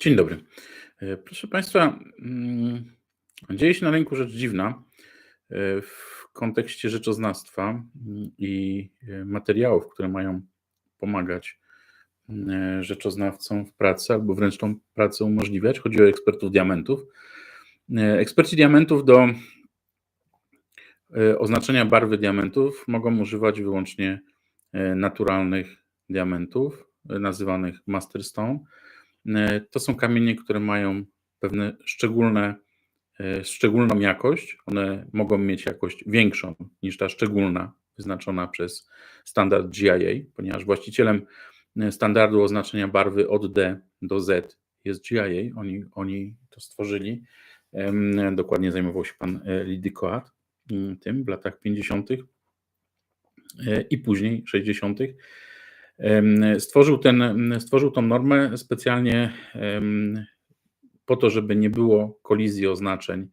Dzień dobry. E, proszę Państwa, mm, dzieje się na rynku rzecz dziwna e, w kontekście rzeczoznawstwa mm, i e, materiałów, które mają pomagać mm, rzeczoznawcom w pracy albo wręcz tą pracę umożliwiać. Chodzi o ekspertów diamentów. Eksperci diamentów do oznaczenia barwy diamentów mogą używać wyłącznie naturalnych diamentów, nazywanych masterstone to są kamienie, które mają pewne szczególne, e, szczególną jakość. One mogą mieć jakość większą niż ta szczególna wyznaczona przez standard GIA, ponieważ właścicielem e, standardu oznaczenia barwy od D do Z jest GIA. Oni, oni to stworzyli. Dokładnie zajmował się pan Lidy Coat mm, tym w latach 50. i później 60. Stworzył, ten, stworzył tą normę specjalnie po to, żeby nie było kolizji oznaczeń.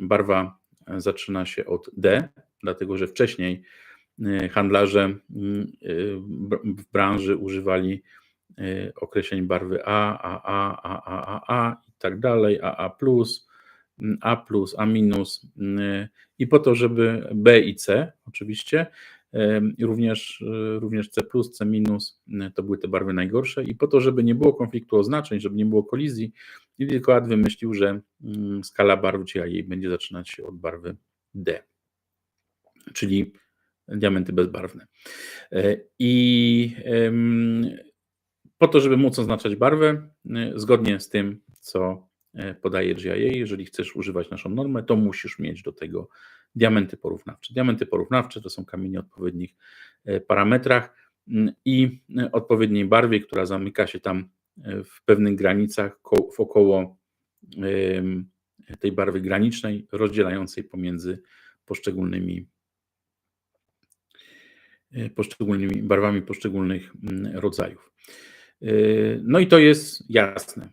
Barwa zaczyna się od D, dlatego że wcześniej e, handlarze e, w branży używali e, określeń barwy A, A, A, A, A, A, A i tak dalej, A, A+, A+, A-, i po to, żeby B i C oczywiście również, e, również C, C to były te barwy najgorsze. I po to, żeby nie było konfliktu oznaczeń, żeby nie było kolizji, Wilkoład wymyślił, że mm, skala barw GIA będzie zaczynać się od barwy D, czyli diamenty bezbarwne. E, I po to, żeby móc oznaczać barwę, e, zgodnie z tym, co podaje GIA, jeżeli chcesz używać naszą normę, to musisz mieć do tego diamenty porównawcze. Diamenty porównawcze to są kamienie o odpowiednich e, parametrach mm, i e, odpowiedniej barwie, która zamyka się tam e, w pewnych granicach, w około tej barwy granicznej, rozdzielającej pomiędzy poszczególnymi poszczególnymi barwami poszczególnych mm, rodzajów. No i to jest jasne.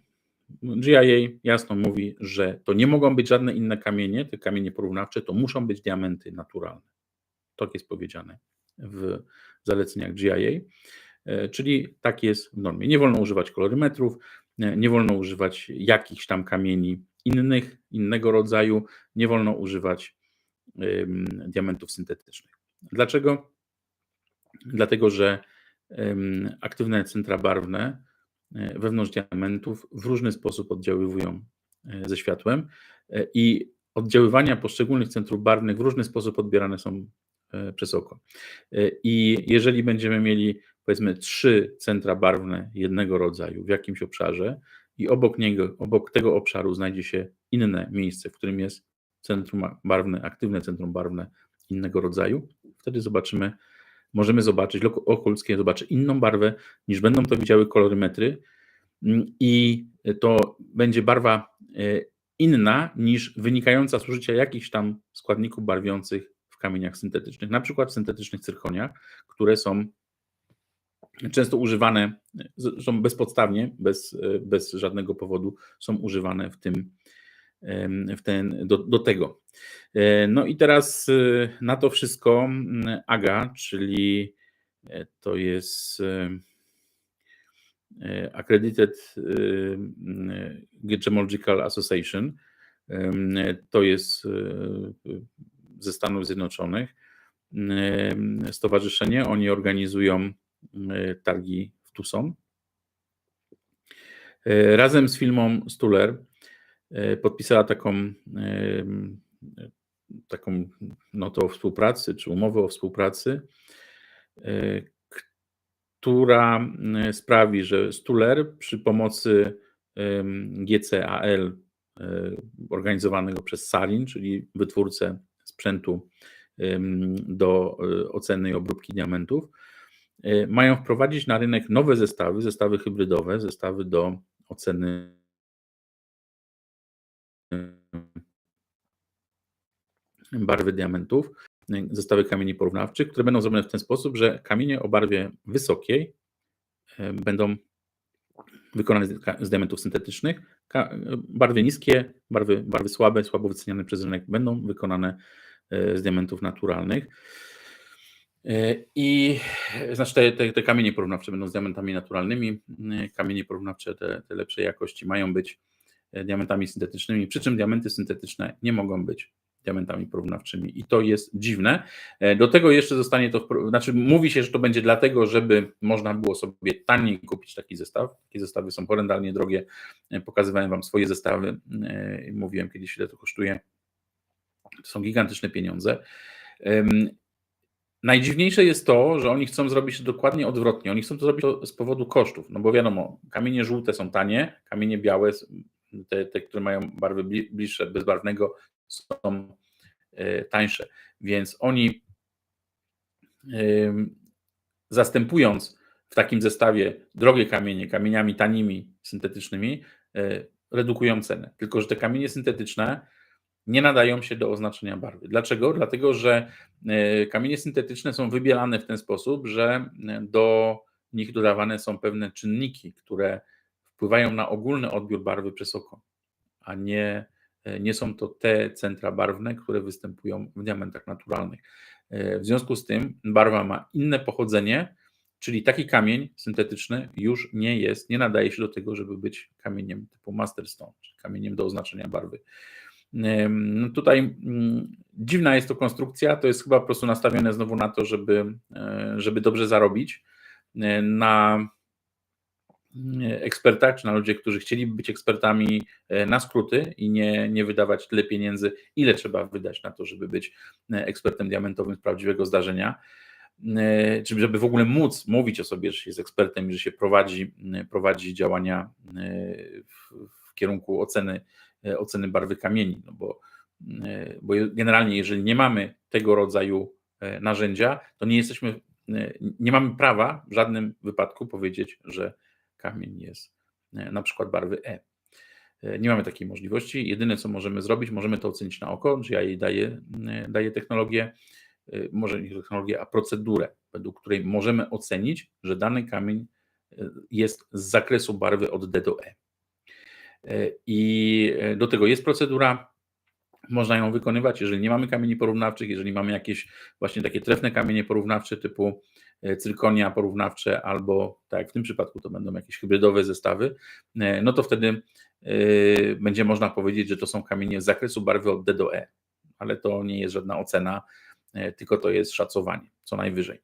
GIA jasno mówi, że to nie mogą być żadne inne kamienie, te kamienie porównawcze, to muszą być diamenty naturalne. Tak jest powiedziane w zaleceniach GIA, e, czyli tak jest w normie. Nie wolno używać kolorymetrów, e, nie wolno używać jakichś tam kamieni innych, innego rodzaju, nie wolno używać um, diamentów syntetycznych. Dlaczego? Dlatego, że um, aktywne centra barwne wewnątrz diamentów w różny sposób oddziaływują e, ze światłem e, i oddziaływania poszczególnych centrów barwnych w różny sposób odbierane są przez oko. I jeżeli będziemy mieli powiedzmy trzy centra barwne jednego rodzaju w jakimś obszarze i obok niego, obok tego obszaru znajdzie się inne miejsce, w którym jest centrum barwne, aktywne centrum barwne innego rodzaju, wtedy zobaczymy możemy zobaczyć, oko ludzkie zobaczy inną barwę niż będą to widziały kolorymetry. Mm, i to będzie barwa e, inna niż wynikająca z użycia jakichś tam składników barwiących w kamieniach syntetycznych, na przykład w syntetycznych cyrkoniach, które są często używane, są bezpodstawnie, bez, e, bez żadnego powodu, są używane w tym, w ten, do, do tego. E, no i teraz e, na to wszystko AGA, czyli e, to jest Accredited Gemological Association, to jest ze Stanów Zjednoczonych stowarzyszenie. Oni organizują targi w Tucson. Razem z filmą Stuller E, podpisała taką, e, taką notę o współpracy, czy umowę o współpracy, e, która sprawi, że Stuller przy pomocy GCAL organizowanego przez Salin, czyli wytwórcę sprzętu do oceny i obróbki diamentów, mają wprowadzić na rynek nowe zestawy, zestawy hybrydowe, zestawy do oceny barwy diamentów, zestawy kamieni porównawczych, które będą zrobione w ten sposób, że kamienie o barwie wysokiej e, będą wykonane z diamentów syntetycznych, barwy niskie, barwy, barwy słabe, słabo wyceniane przez rynek będą wykonane e, z diamentów naturalnych. I znaczy te, te, te kamienie porównawcze będą z diamentami naturalnymi. Kamienie porównawcze te, te lepszej jakości mają być diamentami syntetycznymi, przy czym diamenty syntetyczne nie mogą być diamentami porównawczymi i to jest dziwne. E, do tego jeszcze zostanie to, znaczy mówi się, że to będzie dlatego, żeby można było sobie taniej kupić taki zestaw. Takie zestawy są horrendalnie drogie. E, pokazywałem Wam swoje zestawy, e, mówiłem kiedyś, ile to kosztuje. To są gigantyczne pieniądze. Najdziwniejsze jest to, że oni chcą zrobić dokładnie odwrotnie. Oni chcą to zrobić z powodu kosztów, no bo wiadomo, kamienie żółte są tanie, kamienie białe, te, te które mają barwy bliższe bezbarwnego, są e, tańsze. Więc oni zastępując w takim zestawie drogie kamienie kamieniami tanimi, syntetycznymi, e, redukują cenę. Tylko, że te kamienie syntetyczne nie nadają się do oznaczenia barwy. Dlaczego? Dlatego, że e, kamienie syntetyczne są wybielane w ten sposób, że do nich dodawane są pewne czynniki, które wpływają na ogólny odbiór barwy przez oko, a nie E, nie są to te centra barwne, które występują w diamentach naturalnych. E, w związku z tym barwa ma inne pochodzenie, czyli taki kamień syntetyczny już nie jest, nie nadaje się do tego, żeby być kamieniem typu masterstone, czyli kamieniem do oznaczenia barwy. No tutaj mm, dziwna jest to konstrukcja, to jest chyba po prostu nastawione znowu na to, żeby, e, żeby dobrze zarobić. Na ekspertach, czy na ludzie, którzy chcieliby być ekspertami e, na skróty i nie, nie wydawać tyle pieniędzy, ile trzeba wydać na to, żeby być e, ekspertem diamentowym z prawdziwego zdarzenia, e, czy żeby w ogóle móc mówić o sobie, że się jest ekspertem i że się prowadzi, prowadzi działania w, w kierunku oceny, oceny barwy kamieni, no bo, bo generalnie jeżeli nie mamy tego rodzaju narzędzia, to nie jesteśmy, nie mamy prawa w żadnym wypadku powiedzieć, że kamień jest e, na przykład barwy E. e. Nie mamy takiej możliwości. Jedyne, co możemy zrobić, możemy to ocenić na oko, że ja jej daję, e, daję technologię, może nie technologię, a procedurę, według której możemy ocenić, że dany kamień jest z zakresu barwy od D do E. I do tego jest procedura, można ją wykonywać, jeżeli nie mamy kamieni porównawczych, jeżeli mamy jakieś właśnie takie trefne kamienie porównawcze typu cyrkonia porównawcze, albo tak jak w tym przypadku to będą jakieś hybrydowe zestawy, e, no to wtedy e, będzie można powiedzieć, że to są kamienie z zakresu barwy od D do E, ale to nie jest żadna ocena, tylko to jest szacowanie, co najwyżej.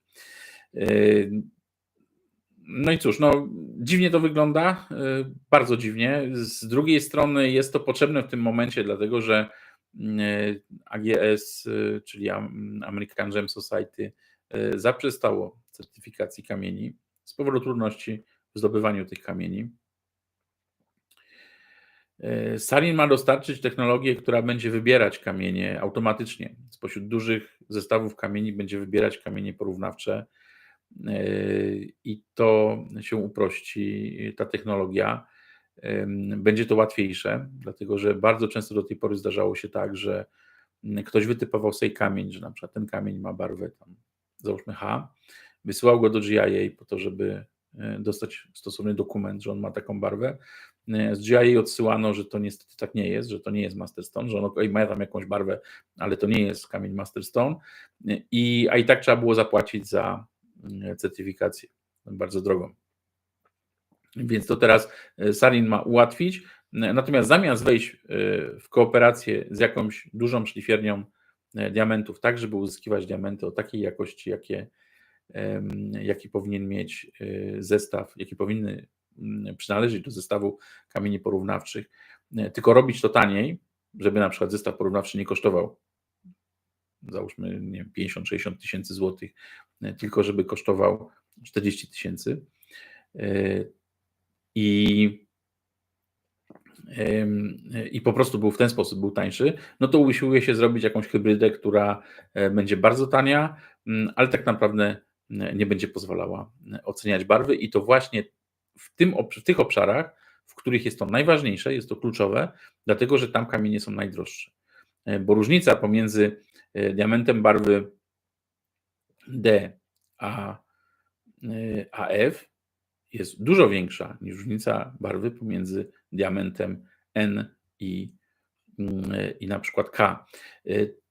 No i cóż, no dziwnie to wygląda, bardzo dziwnie. Z drugiej strony jest to potrzebne w tym momencie, dlatego że AGS, czyli American Gem Society, zaprzestało certyfikacji kamieni z powodu trudności w zdobywaniu tych kamieni. E, Salin ma dostarczyć technologię, która będzie wybierać kamienie automatycznie. Spośród dużych zestawów kamieni będzie wybierać kamienie porównawcze e, i to się uprości, ta technologia. Będzie to łatwiejsze, dlatego że bardzo często do tej pory zdarzało się tak, że ktoś wytypował sobie kamień, że na przykład ten kamień ma barwę tam, załóżmy H, wysyłał go do GIA po to, żeby e, dostać stosowny dokument, że on ma taką barwę. E, z GIA odsyłano, że to niestety tak nie jest, że to nie jest Masterstone, że on ma tam jakąś barwę, ale to nie jest kamień Masterstone. E, I, a i tak trzeba było zapłacić za certyfikację bardzo drogą. Więc to teraz Sarin ma ułatwić. Natomiast zamiast wejść w kooperację z jakąś dużą szlifiernią diamentów, tak żeby uzyskiwać diamenty o takiej jakości, jakie jaki powinien mieć y, zestaw, jaki powinny mm, przynależeć do zestawu kamieni porównawczych, e, tylko robić to taniej, żeby na przykład zestaw porównawczy nie kosztował załóżmy 50-60 tysięcy złotych, e, tylko żeby kosztował 40 tysięcy. E, i i po prostu był w ten sposób był tańszy, no to usiłuje się zrobić jakąś hybrydę, która będzie bardzo tania, mm, ale tak naprawdę nie będzie pozwalała oceniać barwy i to właśnie w, tym, w tych obszarach, w których jest to najważniejsze, jest to kluczowe, dlatego że tam kamienie są najdroższe. E, bo różnica pomiędzy e, diamentem barwy D a, e, a F jest dużo większa niż różnica barwy pomiędzy diamentem N i, mm, i na przykład K.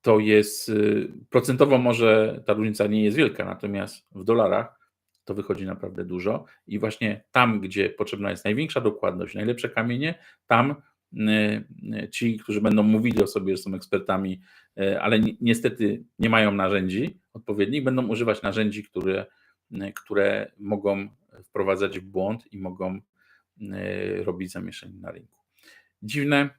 to jest y, procentowo może ta różnica nie jest wielka, natomiast w dolarach to wychodzi naprawdę dużo i właśnie tam, gdzie potrzebna jest największa dokładność, najlepsze kamienie, tam y, ci, którzy będą mówili o sobie, że są ekspertami, y, ale niestety nie mają narzędzi odpowiednich, będą używać narzędzi, które, które mogą wprowadzać w błąd i mogą robić zamieszanie na rynku. Dziwne,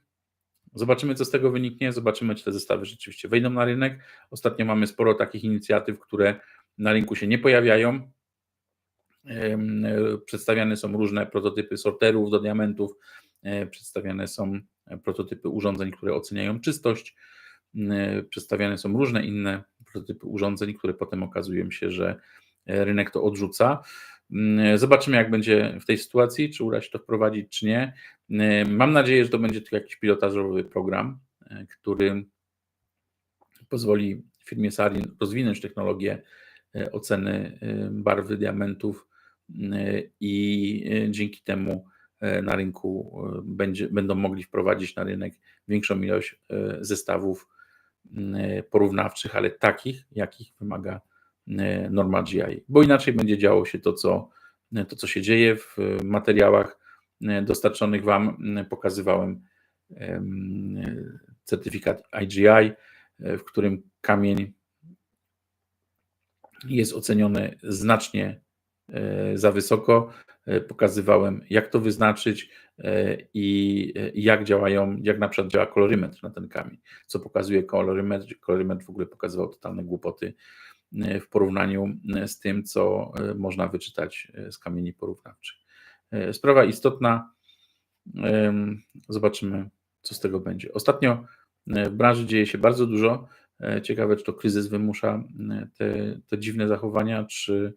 Zobaczymy, co z tego wyniknie. Zobaczymy, czy te zestawy rzeczywiście wejdą na rynek. Ostatnio mamy sporo takich inicjatyw, które na rynku się nie pojawiają. Przedstawiane są różne prototypy sorterów do diamentów, e, przedstawiane są prototypy urządzeń, które oceniają czystość, e, przedstawiane są różne inne prototypy urządzeń, które potem okazują się, że e, rynek to odrzuca. Mm, zobaczymy, jak będzie w tej sytuacji, czy uda się to wprowadzić, czy nie. Mm, mam nadzieję, że to będzie tylko jakiś pilotażowy program, e, który pozwoli firmie Sarin rozwinąć technologię e, oceny e, barwy diamentów i dzięki temu na rynku będzie, będą mogli wprowadzić na rynek większą ilość zestawów mm, porównawczych, ale takich, jakich wymaga norma GI, bo inaczej będzie działo się to, co, e, to, co się dzieje w materiałach e, dostarczonych Wam. Pokazywałem certyfikat IGI, w którym kamień jest oceniony znacznie za wysoko. Pokazywałem, jak to wyznaczyć i jak działają, jak na przykład działa kolorymetr na ten kamień. Co pokazuje kolorymetr? Kolorymetr w ogóle pokazywał totalne głupoty w porównaniu z tym, co e, można wyczytać e, z kamieni porównawczych. E, sprawa istotna. Zobaczymy, co z tego będzie. Ostatnio w branży dzieje się bardzo dużo. Ciekawe, czy to kryzys wymusza te, te dziwne zachowania, czy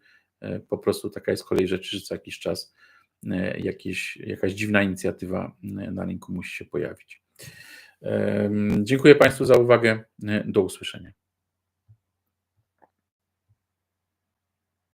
po prostu taka jest kolej rzeczy, że co jakiś czas jakieś, jakaś dziwna inicjatywa na rynku musi się pojawić. Dziękuję Państwu za uwagę. Do usłyszenia.